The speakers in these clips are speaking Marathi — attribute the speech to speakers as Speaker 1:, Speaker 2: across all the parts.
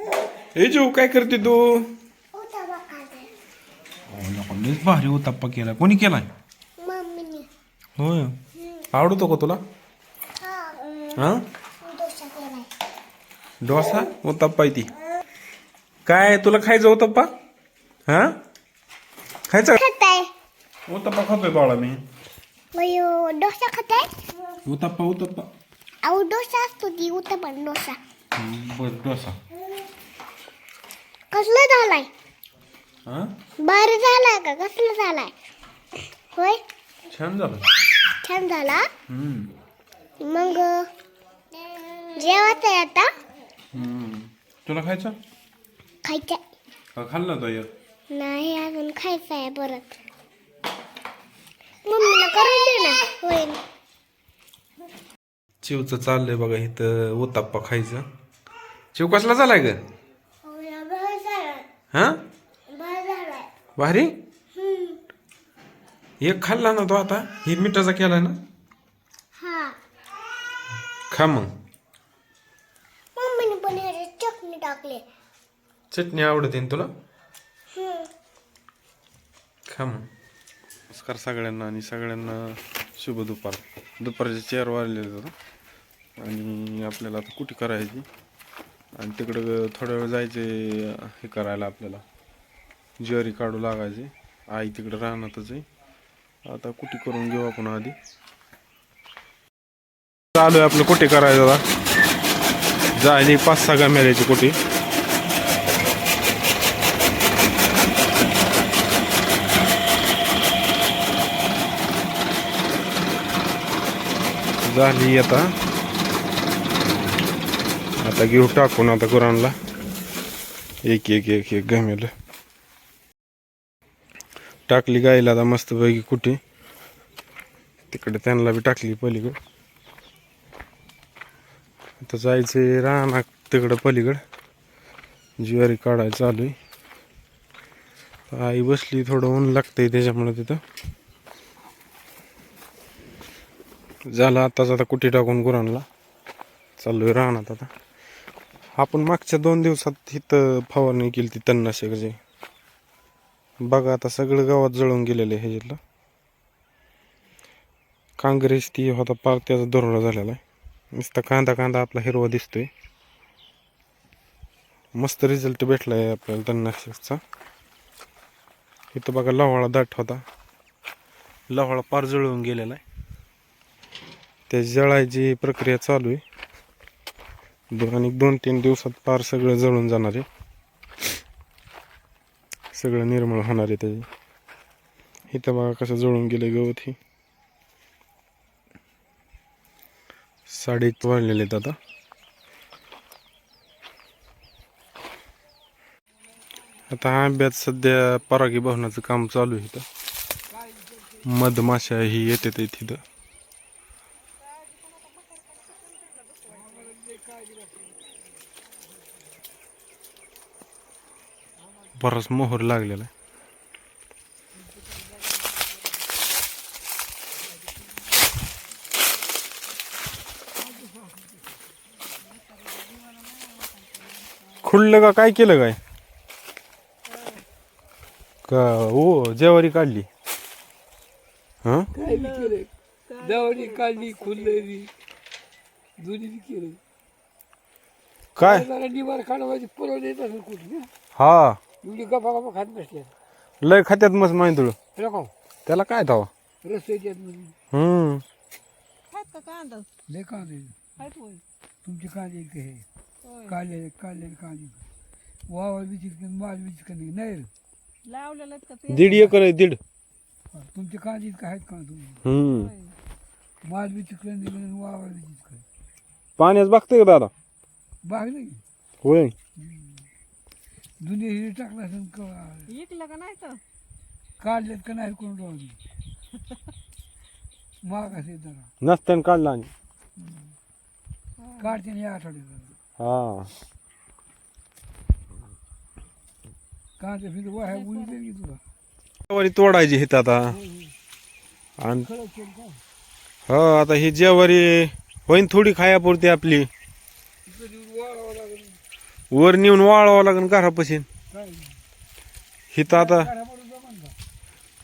Speaker 1: हे जीव काय करते तू? लईच भारी उत्ताप्पा केला कोणी केलाय? होय. आवडतो का तुला?
Speaker 2: हा.
Speaker 1: हा?
Speaker 2: डोसा
Speaker 1: उत्ताप्पा ती. काय तुला खायचं उत्ताप्पा? हा? खायचं?
Speaker 2: खाताय.
Speaker 1: उत्ताप्पा खातोय बाळा मी.
Speaker 2: डोसा खाताय?
Speaker 1: उत्ताप्पा उत्ताप्पा.
Speaker 2: अहो डोसा असतो ती उतापा डोसा.
Speaker 1: बर डोसा.
Speaker 2: कसला झालाय?
Speaker 1: हा?
Speaker 2: बरं झालाय का? कसला झालाय? होय?
Speaker 1: छान झालं.
Speaker 2: छान झाला
Speaker 1: हम्म.
Speaker 2: मग जेवायचं आहे आता?
Speaker 1: हम्म. तुला खायचं?
Speaker 2: खायचं.
Speaker 1: का खाल्लं तो एक
Speaker 2: नाही अजून खायचं आहे परत. मम्मीला करून दे ना होईल.
Speaker 1: चिवचं चाललंय बघा इथं उत्ताप्पा खायचं. चिव कसला झालाय ग? हा? भारी? एक खाल्ला ना तो आता? ही मिठाचा केलाय ना?
Speaker 2: हा
Speaker 1: खा मग.
Speaker 2: मम्मीने पण ह्याच्यात चटणी टाकली.
Speaker 1: चटणी आवडते ना तुला?
Speaker 2: हम्म.
Speaker 1: खा मग. नमस्कार सगळ्यांना आणि सगळ्यांना शुभ दुपार. दुपारचे चार वाजलेले होतं आणि आपल्याला आता कुठे करायची? आणि तिकडं थोड्या वेळ जायचे हे करायला आपल्याला. ज्वारी काढू लागायचे. आई तिकडं राहणारच आहे. आता कुठे करून घेऊ आपण आधी? चालू आहे आपलं कुठे करायचं आता? जायली पाच सहा गाम्याची कुठे. झाली आता. आता घेऊ टाकून आता कुराणला एक एक एक एक गमेल टाकली गायला आता मस्त पैकी कुठे? तिकडे त्यांना बी टाकली पलीकड. आता जायचं राहणार तिकडं पलीकड. ज्वारी काढायला चालू आहे. आई बसली थोडं ऊन लागतंय त्याच्यामुळे तिथं. झालं आताच आता कुठे टाकून गुरांना? चाललोय राहणार आता. आपण मागच्या दोन दिवसात इथं फवारणी केली ती तणनाशकाची बघा आता सगळं गावात जळून गेलेलं आहे ह्याच्यातलं. काँग्रेस ती होता पार त्याचा दरोडा झालेला आहे. नुसता कांदा कांदा आपला हिरवा दिसतोय. मस्त रिझल्ट भेटला आहे आपल्याला तणनाशकचा इथं बघा लव्हाळा दाट होता. लव्हाळा पार जळून गेलेला आहे. त्या जळायची प्रक्रिया चालू आहे. आणि दोन तीन दिवसात पार सगळं जळून जाणार आहे. सगळं निर्मळ होणार आहे त्याचे. इथं बघा कसं जळून गेलं गवत ही. साडीत वाढलेले आहेत आता. आता हा आंब्यात सध्या परागी भवनाचं काम चालू आहे इथं. मधमाशा ही येते ते तिथं बराच मोहर लागलेला आहे. खुडलं का? काय केलं काय? का? ओ जेवारी काढली. हा?
Speaker 3: काय काढली खुललेली जुनी केली
Speaker 1: काय?
Speaker 3: जरा निवार काढवायची पुरवली येत असेल कुठे ना
Speaker 1: हा.
Speaker 3: एवढी गपा गपा खात
Speaker 1: लय खात्यात मस्त माहिती
Speaker 3: रकाव
Speaker 1: त्याला काय हम्म.
Speaker 3: लय कांदे. तुमचे कांदे हे. काढले काढले कांदे वावर बी चिकन माल बी चिकन नाही? रे.
Speaker 1: दीड एकर आहे दीड.
Speaker 3: तुमचे कांदे इतके आहेत का तुम्ही?
Speaker 1: हम्म.
Speaker 3: माल बी चिकन दिलं वावर बी चिकन.
Speaker 1: पाण्याच बघते का दादा?
Speaker 3: बागले
Speaker 1: होय.
Speaker 3: दुनिया हिरी टाकला असेल का?
Speaker 4: इकलं का नाही तर?
Speaker 3: काढलेत का नाही कोण राहून? महाग असेल जरा.
Speaker 1: काढला आणि.
Speaker 3: काढते ना या आठवड्यात
Speaker 1: हा.
Speaker 3: कांदे फिर वाया उडी देईल की तुला?
Speaker 1: जेवारी तोडायची हित आता. आणि
Speaker 3: केलं का?
Speaker 1: हो आता ही जेवारी होईन थोडी खायापुरती आपली
Speaker 3: तिकडे येऊन वाळावं लागेल
Speaker 1: वर नेऊन वाळवावं लागेल घरापाशी. हिथं आता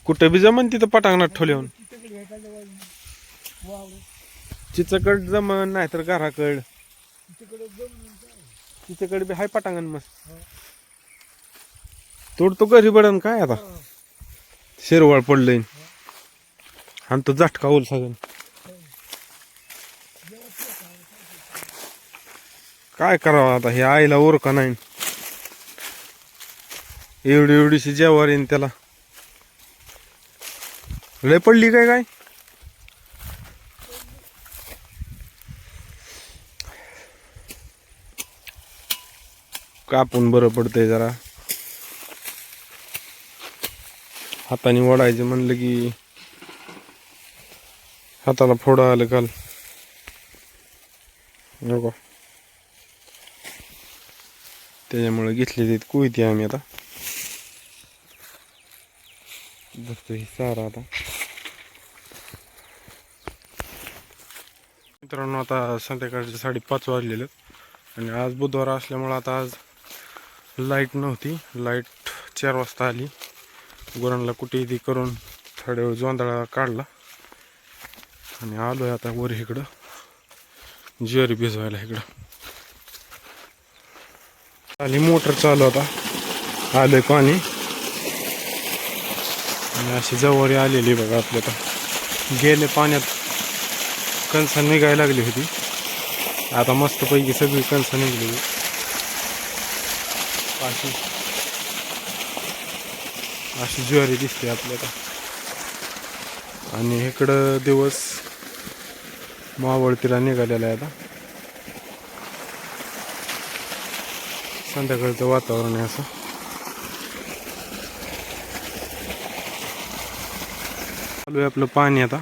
Speaker 1: कुठं बी जमन तिथं पटांगणात ठेवल्यावर. चिचकड जमन नाहीतर घराकड.
Speaker 3: तिच्याकडे
Speaker 1: बी हाय पटांगण मस्त. तोडतो घरी बडन काय आता? शेरवाळ पडलंय. आणि तो झटका ओल सगळं काय करावं आता? हे आईला ओरखा नाही. एवढी एवढीशी जेवार येईन त्याला. लय पडली काय काय? कापून बरं पडतंय जरा. हाताने ओढायचं म्हणलं की हाताला फोडा आलं काल. नको. त्याच्यामुळे घेतली तिथे कुयती आम्ही आता. बघतो ही सारा आता. मित्रांनो आता संध्याकाळचे साडेपाच वाजलेलं आणि आज बुधवार असल्यामुळं आता आज लाइट नव्हती. लाइट चार वाजता आली. गुरांना कुठे ती करून थोड्या वेळ जोंधळा काढला. आणि आलोय आता वर इकडं. ज्वारी भिजवायला इकडं. आली मोटर चालू आता. आलं पाणी. आणि अशी जवारी आलेली बघा आपल्या आता गेले पाण्यात कणसं निघायला लागली होती. आता मस्तपैकी सगळी कणसं निघली. अशी अशी ज्वारी दिसते आपल्याला आणि इकडं दिवस मावळतीला निघालेला आहे आता. संध्याकाळचं वातावरण आहे असं. चालू आहे आपलं पाणी आता.